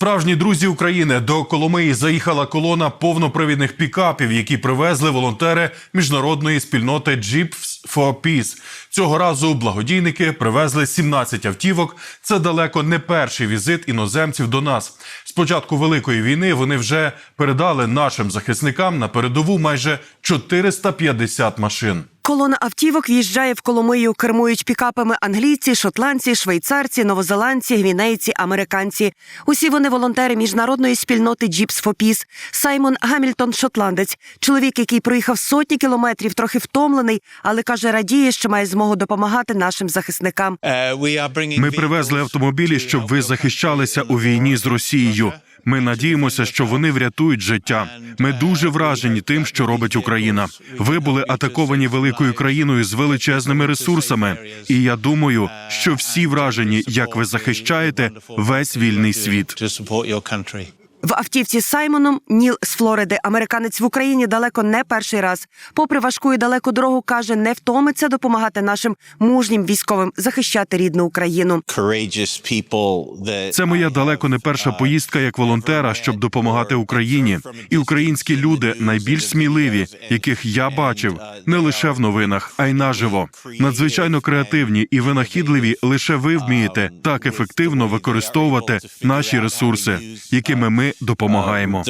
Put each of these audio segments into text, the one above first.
Справжні друзі України до Коломиї заїхала колона повнопривідних пікапів, які привезли волонтери міжнародної спільноти Jeeps for Peace. Цього разу благодійники привезли 17 автівок. Це далеко не перший візит іноземців до нас. З початку великої війни вони вже передали нашим захисникам на передову майже 450 машин. Колона автівок в'їжджає в Коломию, кермують пікапами англійці, шотландці, швейцарці, новозеландці, гвінейці, американці. Усі вони волонтери міжнародної спільноти Jeeps for Peace. Саймон Гамільтон, шотландець, чоловік, який проїхав сотні кілометрів, трохи втомлений, але каже, радіє, що має змогу допомагати нашим захисникам. Ми привезли автомобілі, щоб ви захищалися у війні з Росією. Ми надіємося, що вони врятують життя. Ми дуже вражені тим, що робить Україна. Ви були атаковані великою країною з величезними ресурсами. І я думаю, що всі вражені, як ви захищаєте весь вільний світ. В автівці з Саймоном Ніл з Флориди, американець в Україні далеко не перший раз. Попри важку і далеку дорогу, каже, не втомиться допомагати нашим мужнім військовим захищати рідну Україну. Це моя далеко не перша поїздка як волонтера, щоб допомагати Україні. І українські люди найбільш сміливі, яких я бачив не лише в новинах, а й наживо. Надзвичайно креативні і винахідливі. Лише ви вмієте так ефективно використовувати наші ресурси, якими ми допомагаємо.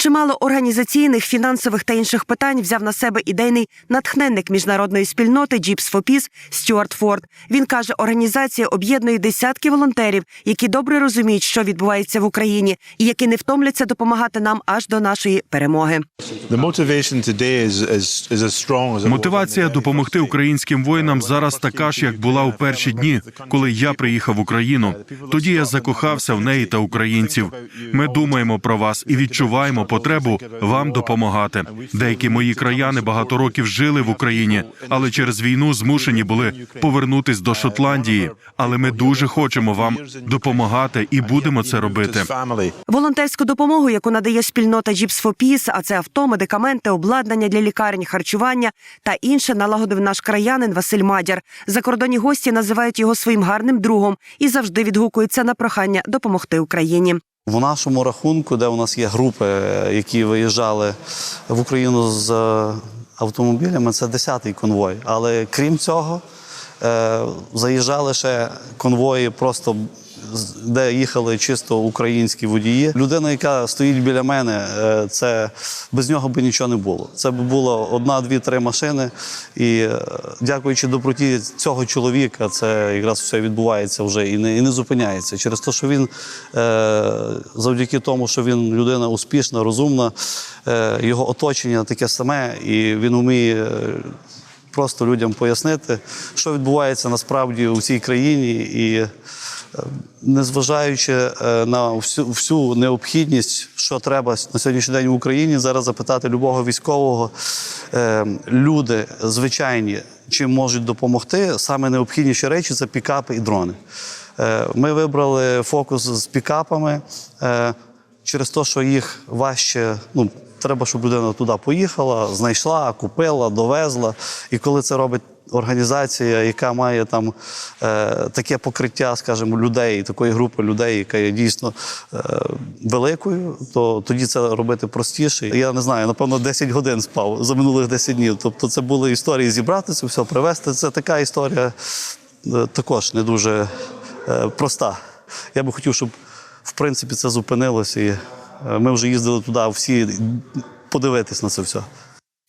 Чимало організаційних, фінансових та інших питань взяв на себе ідейний натхненник міжнародної спільноти Jeeps for Peace Стюарт Форд. Він каже, організація об'єднує десятки волонтерів, які добре розуміють, що відбувається в Україні, і які не втомляться допомагати нам аж до нашої перемоги. Мотивація допомогти українським воїнам зараз така ж, як була у перші дні, коли я приїхав в Україну. Тоді я закохався в неї та українців. Ми думаємо про вас і відчуваємо потребу вам допомагати. Деякі мої краяни багато років жили в Україні, але через війну змушені були повернутись до Шотландії. Але ми дуже хочемо вам допомагати і будемо це робити. Волонтерську допомогу, яку надає спільнота Jeeps for Peace, а це авто, медикаменти, обладнання для лікарень, харчування та інше, налагодив наш краянин Василь Мадяр. Закордонні гості називають його своїм гарним другом і завжди відгукуються на прохання допомогти Україні. В нашому рахунку, де у нас є групи, е, які виїжджали в Україну з е, автомобілями, це 10-й конвой. Але крім цього, е, заїжджали ще конвої просто. Де їхали чисто українські водії. Людина, яка стоїть біля мене, е, це без нього би нічого не було. Це б було одна, дві, три машини. І е, дякуючи доброті цього чоловіка, це якраз все відбувається вже і не, і не зупиняється. Через те, що він е, завдяки тому, що він людина успішна, розумна, його оточення таке саме, і він вміє. Просто людям пояснити, що відбувається насправді у цій країні, і незважаючи е, на всю, всю необхідність, що треба на сьогоднішній день в Україні, зараз запитати любого військового, е, люди звичайні, чим можуть допомогти. Саме необхідніші речі це пікапи і дрони. Е, Ми вибрали фокус з пікапами через те, що їх важче. Ну, Треба, щоб людина туди поїхала, знайшла, купила, довезла. І коли це робить організація, яка має там е, таке покриття, скажімо, людей, такої групи людей, яка є дійсно е, великою, то тоді це робити простіше. Я не знаю, напевно, 10 годин спав за минулих 10 днів. Тобто, це були історії зібрати це все, привезти. Це така історія е, також не дуже проста. Я би хотів, щоб в принципі це зупинилося. І ми вже їздили туди всі подивитись на це все.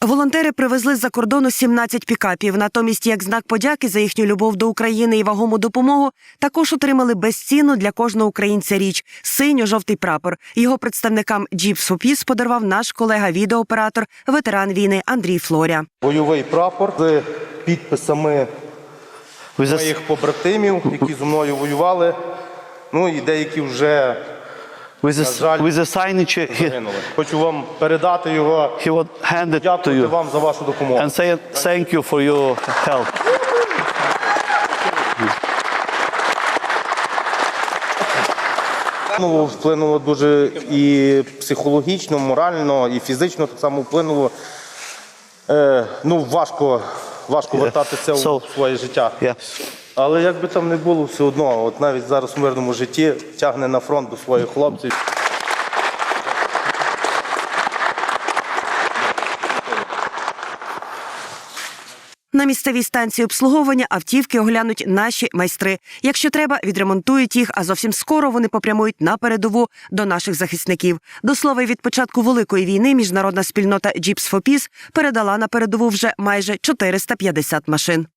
Волонтери привезли з-за кордону 17 пікапів. Натомість, як знак подяки за їхню любов до України і вагому допомогу, також отримали безцінну для кожного українця річ синьо-жовтий прапор. Його представникам Jeeps for подарував наш колега відеооператор, ветеран війни Андрій Флоря. бойовий прапор з підписами моїх побратимів, які зі мною воювали. Ну і деякі вже With На жаль, with the signage, загинули. Хочу вам передати його. he would hand it to Дякую you вам за вашу допомогу. and say thank you for your help. Вплинуло, вплинуло дуже і психологічно, морально, і фізично так само вплинуло. Е, ну, важко, важко вертатися So- у своє життя. Yeah. Але як би там не було, все одно, от навіть зараз у мирному житті тягне на фронт до своїх хлопців. На місцевій станції обслуговування автівки оглянуть наші майстри. Якщо треба, відремонтують їх, а зовсім скоро вони попрямують на передову до наших захисників. До слова, від початку великої війни міжнародна спільнота Jeeps for Peace передала на передову вже майже 450 машин.